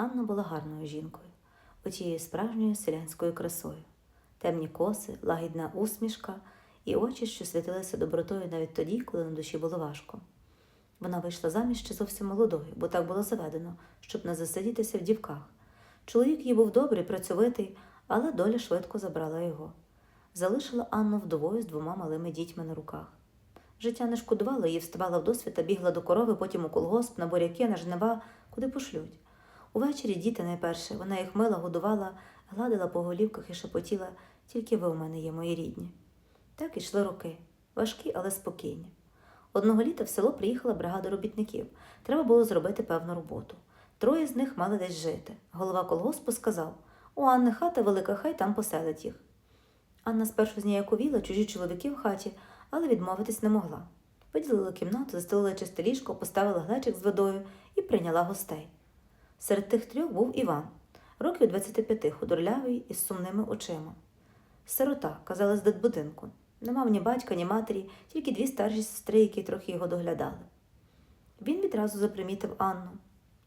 Анна була гарною жінкою, отією справжньою селянською красою, темні коси, лагідна усмішка і очі, що світилися добротою навіть тоді, коли на душі було важко. Вона вийшла заміж ще зовсім молодою, бо так було заведено, щоб не засидітися в дівках. Чоловік їй був добрий, працьовитий, але доля швидко забрала його. Залишила Анну вдовою з двома малими дітьми на руках. Життя не шкодувало її, вставала в досвіта, бігла до корови, потім у колгосп, на буряки, на жнива, куди пошлють. Увечері діти найперше, вона їх мила, годувала, гладила по голівках і шепотіла, тільки ви у мене є, мої рідні. Так ішли роки, важкі, але спокійні. Одного літа в село приїхала бригада робітників. Треба було зробити певну роботу. Троє з них мали десь жити. Голова колгоспу сказав у Анни хата велика, хай там поселить їх. Анна спершу зніяковіла чужі чоловіки в хаті, але відмовитись не могла. Виділила кімнату, застелила чисте ліжко, поставила глечик з водою і прийняла гостей. Серед тих трьох був Іван, років 25, худорлявий із сумними очима. Сирота, казали з дитбудинку. Не мав ні батька, ні матері, тільки дві старші сестри, які трохи його доглядали. Він відразу запримітив Анну.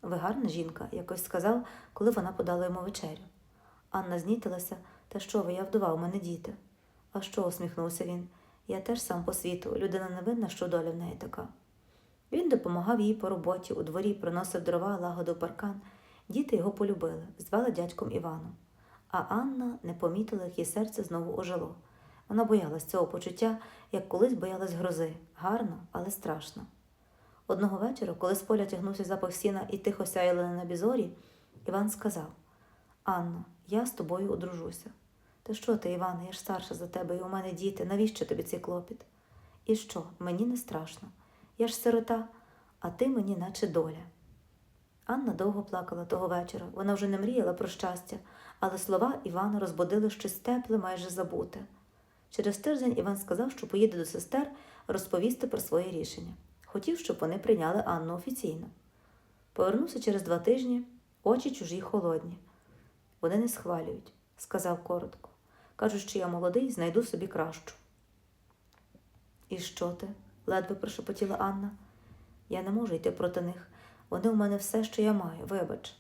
Ви гарна жінка, якось сказав, коли вона подала йому вечерю. Анна знітилася, та що ви, я вдова, у мене діти. А що? усміхнувся він. Я теж сам по світу, людина не винна, що доля в неї така. Він допомагав їй по роботі, у дворі приносив дрова, лагодив паркан. Діти його полюбили, звали дядьком Іваном. А Анна не помітила, як її серце знову ожило. Вона боялась цього почуття, як колись боялась грози, гарно, але страшно. Одного вечора, коли з поля тягнувся запах сіна і тихо сяяли на бізорі, Іван сказав Анно, я з тобою одружуся. Та що ти, Іване, я ж старша за тебе, і у мене діти, навіщо тобі цей клопіт? І що, мені не страшно. Я ж сирота, а ти мені, наче доля. Анна довго плакала того вечора. Вона вже не мріяла про щастя, але слова Івана розбудили щось тепле, майже забуте. Через тиждень Іван сказав, що поїде до сестер розповісти про своє рішення. Хотів, щоб вони прийняли Анну офіційно. Повернувся через два тижні, очі чужі холодні. Вони не схвалюють, сказав коротко. Кажуть, що я молодий, знайду собі кращу. І що ти? Ледве прошепотіла Анна. Я не можу йти проти них. Вони у мене все, що я маю, вибач.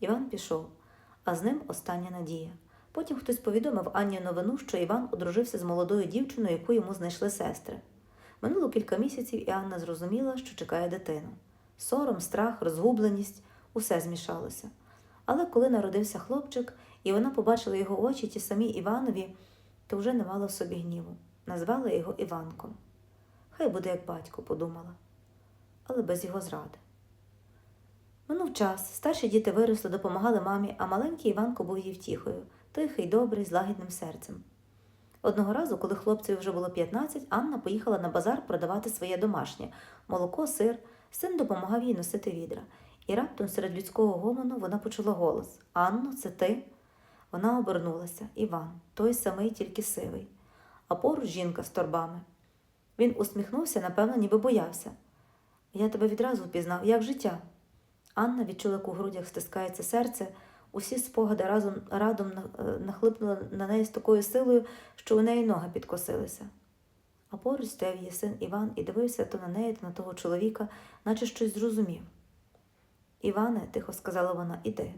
Іван пішов, а з ним остання надія. Потім хтось повідомив Анні новину, що Іван одружився з молодою дівчиною, яку йому знайшли сестри. Минуло кілька місяців, і Анна зрозуміла, що чекає дитину. Сором, страх, розгубленість усе змішалося. Але коли народився хлопчик, і вона побачила його очі, ті самі Іванові, то вже не мала в собі гніву. Назвала його Іванком. Хай буде як батько, подумала, але без його зради. Минув час, старші діти виросли, допомагали мамі, а маленький Іванко був її втіхою, тихий, добрий, з лагідним серцем. Одного разу, коли хлопцеві вже було 15, Анна поїхала на базар продавати своє домашнє молоко, сир. Син допомагав їй носити відра. І раптом серед людського гомону вона почула голос Анно, це ти? Вона обернулася. Іван, той самий, тільки сивий, а поруч жінка з торбами. Він усміхнувся, напевно, ніби боявся. Я тебе відразу впізнав, як життя. Анна відчула, як у грудях стискається серце, усі спогади разом радом е, нахлипнули на неї з такою силою, що у неї ноги підкосилися. А поруч стояв її син Іван і дивився то на неї, то на того чоловіка, наче щось зрозумів. Іване, тихо сказала вона, іди.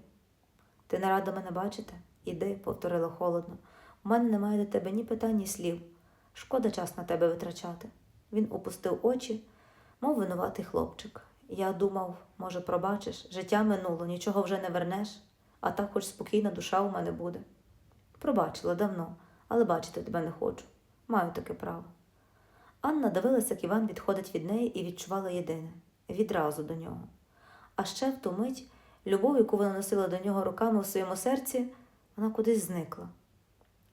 Ти не рада мене бачити? Іди, повторила холодно. У мене немає до тебе ні питань, ні слів. Шкода час на тебе витрачати. Він опустив очі, мов винуватий хлопчик. Я думав, може, пробачиш, життя минуло, нічого вже не вернеш, а так хоч спокійна душа у мене буде. Пробачила давно, але бачити тебе не хочу. Маю таке право. Анна дивилася, як Іван відходить від неї і відчувала єдине відразу до нього. А ще в ту мить любов, яку вона носила до нього руками у своєму серці, вона кудись зникла.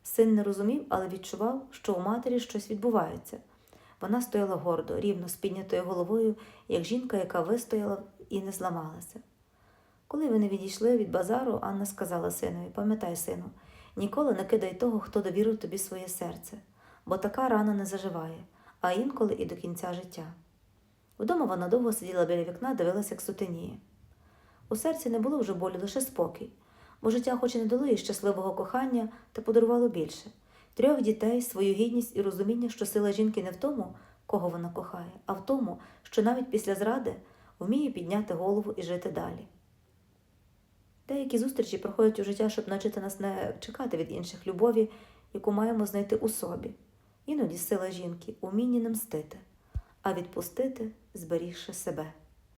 Син не розумів, але відчував, що у матері щось відбувається. Вона стояла гордо, рівно з піднятою головою, як жінка, яка вистояла і не зламалася. Коли вони відійшли від базару, Анна сказала синові: Пам'ятай, сину, ніколи не кидай того, хто довірив тобі своє серце, бо така рана не заживає, а інколи і до кінця життя. Вдома вона довго сиділа біля вікна, дивилася, як сутеніє. У серці не було вже болю, лише спокій, бо життя, хоч і не дало їй щасливого кохання, та подарувало більше трьох дітей, свою гідність і розуміння, що сила жінки не в тому, кого вона кохає, а в тому, що навіть після зради вміє підняти голову і жити далі. Деякі зустрічі проходять у життя, щоб навчити нас не чекати від інших любові, яку маємо знайти у собі. Іноді сила жінки умінні не мстити, а відпустити, зберігши себе.